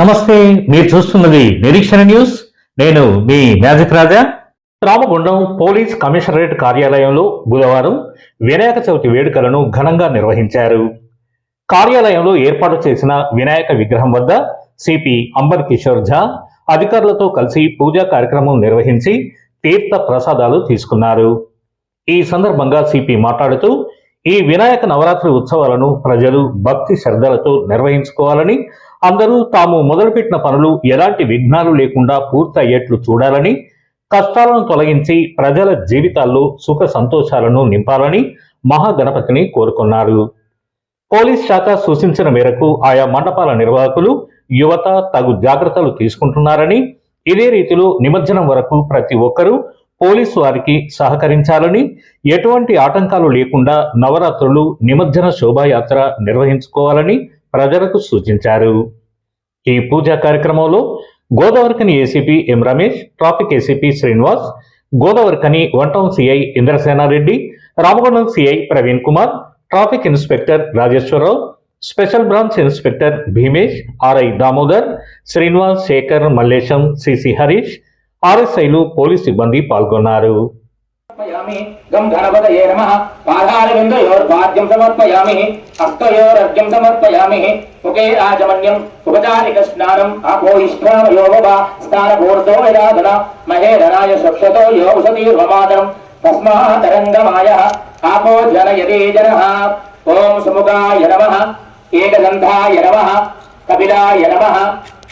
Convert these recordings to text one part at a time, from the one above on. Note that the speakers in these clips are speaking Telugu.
నమస్తే మీరు చూస్తున్నది నిరీక్షణ న్యూస్. నేను మీ magic Raja. Ramagundam police commissionerate కార్యాలయంలో బుధవారం వినాయక చవితి వేడుకలను ఘనంగా నిర్వహించారు. కార్యాలయంలో ఏర్పాటు చేసిన వినాయక విగ్రహం వద్ద సిపి అంబర్ కిషోర్ ఝా అధికారులతో కలిసి పూజా కార్యక్రమం నిర్వహించి తీర్థ ప్రసాదాలు తీసుకున్నారు. ఈ సందర్భంగా సిపి మాట్లాడుతూ ఈ వినాయక నవరాత్రి ఉత్సవాలను ప్రజలు భక్తి శ్రద్ధలతో నిర్వహించుకోవాలని అందరూ తాము మొదలుపెట్టిన పనులు ఎలాంటి విఘ్నాలు లేకుండా పూర్తయ్యేట్లు చూడాలని కష్టాలను తొలగించి ప్రజల జీవితాల్లో సుఖ సంతోషాలను నింపాలని మహాగణపతిని కోరుకున్నారు. పోలీస్ శాఖ సూచించిన మేరకు ఆయా మండపాల నిర్వాహకులు యువత తగు జాగ్రత్తలు తీసుకుంటున్నారని ఇదే రీతిలో నిమజ్జనం వరకు ప్రతి ఒక్కరూ పోలీసు వారికి సహకరించాలని ఎటువంటి ఆటంకాలు లేకుండా నవరాత్రులు నిమజ్జన శోభాయాత్ర నిర్వహించుకోవాలని ప్రజలకు సూచించారు. ఈ పూజా కార్యక్రమంలో Godavarikhani ACP M Ramesh traffic ACP Srinivas Godavarikhani one town CI Indrasena Reddy Ramagundam CI Praveen Kumar traffic inspector Rajeshwar Rao special branch inspector Bheemesh RI Damodar Srinivas Shekhar Mallesham CC Harish ఆర్ఎస్ఐలు police సిబ్బంది పాల్గొన్నారు. సమర్పయామి గం గణపతయే నమః. పాదారవిందయోర్పాద్యం సమర్పయామి. హస్తయోరర్ఘ్యం సమర్పయామి. ముఖే ఆచమన్యం ఉపచారిక స్నానం ఆపోయిష్ఠామయోగవ స్నానపూర్తో విరాధన. మహేధనాయ శక్షతో యోషధీర్వమాదరం తస్మాదరంగమాయ ఆపో జనయతే జనః. ఓం సుముఖాయ నమః. ఏకదంధాయ నమః. కపిలాయ నమః.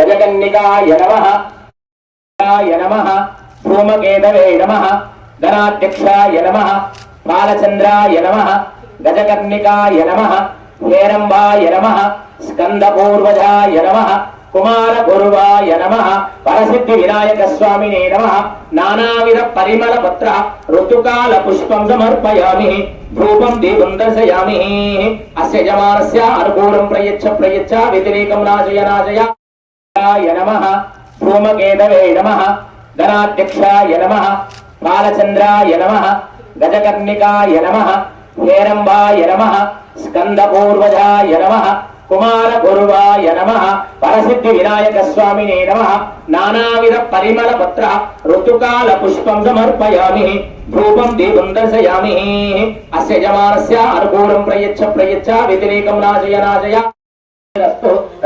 గజకన్నికాయ నమః. య నమ. భూమకేతవే నమ. గణాధ్యక్షాయ నమ బాలచంద్రాయ నమ గజకర్ణికాయ నమ హేరంబాయ నమ స్కందపూర్వజాయ నమ కుమార గురువాయ నమ పరసిద్ధి వినాయక స్వామినే నమ నానావిధ పరిమళ పత్ర ఋతుకాల పుష్పం సమర్పయామి ధూపం దీపం దర్శయామి. అస్య యజమానస్య అనుకూలం ప్రయచ్చ ప్రయచ్చ వ్యతిరేకం నాశయ నాశయ. నమ భూమకేతవే నమ ధనాధ్యక్షాయ నమ బాలచంద్రాయ నమ గజకర్ణికాయ నమ హేరంబాయ నమ స్కందపూర్వజాయ నమ కుమార గురువాయ నమ పరసిద్ధి వినాయక స్వామినే నమ నానావిధ పరిమళ పత్ర ఋతుకాల పుష్పం సమర్పయామి ధూపం దీపం దర్శయామి అస్య యజమానస్య అనుకూలం ప్రయచ్చ ప్రయచ్చ వ్యతిరేకం నాశయ నాశయ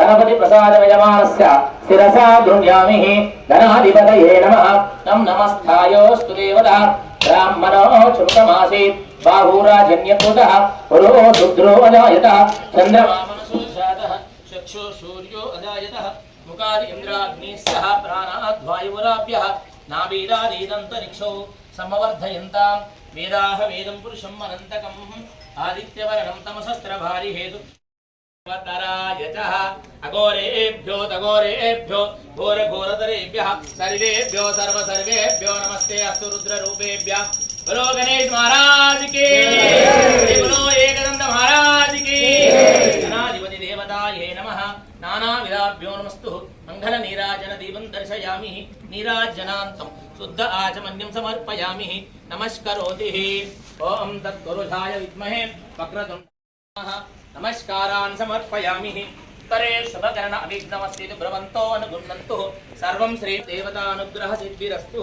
గణపతి ప్రసాదమయమానస్య శిరసా గృహ్యామి గణాధిపతయే నమ నం నమస్థాయోస్తు దేవత బ్రాహ్మణో చుంకమాసీత్ బాహూరాజన్యకృతః పురో రుద్రో అజాయత చంద్రమా మనసో జాతః చక్షు సూర్యో అజాయత ముఖాది ఇంద్రాగ్నిः సహ ప్రాణాద్వాయువురాభ్యः నాభీరాదీదంతరిక్షౌ సమవర్ధయంతాం వేదాహ వేదం పురుషం అనంతకం ఆదిత్యవరణం తమసస్త్రభారి హేతు అఘోరేభ్యో తఘోరేభ్యో ఘోరఘోరతరేభ్యः సర్వేభ్యో సర్వ సర్వేభ్యో నమస్తే అస్తు రుద్రరూపేభ్యः బలో గణేష్ మహారాజ్కి బలో ఏకదంత మహారాజ్కి గణాధిపతి దేవతాయే నమః నానావిధాభ్యో నమస్తు మంగళ నీరాజన దీపం దర్శయామి నీరాజనాంతం శుద్ధ ఆచమన్యం సమర్పయామి నమస్కరోతి ఓం తత్పురుషాయ విద్మహే వక్రతుండ నమస్కారాన్ సమర్పయామి. ఉత్తరే శుభకరణ అవిఘ్నమస్తి భ్రమంతో అనుగుణంతు సర్వం శ్రీ దేవతానుగ్రహ సిద్ధిరస్తు.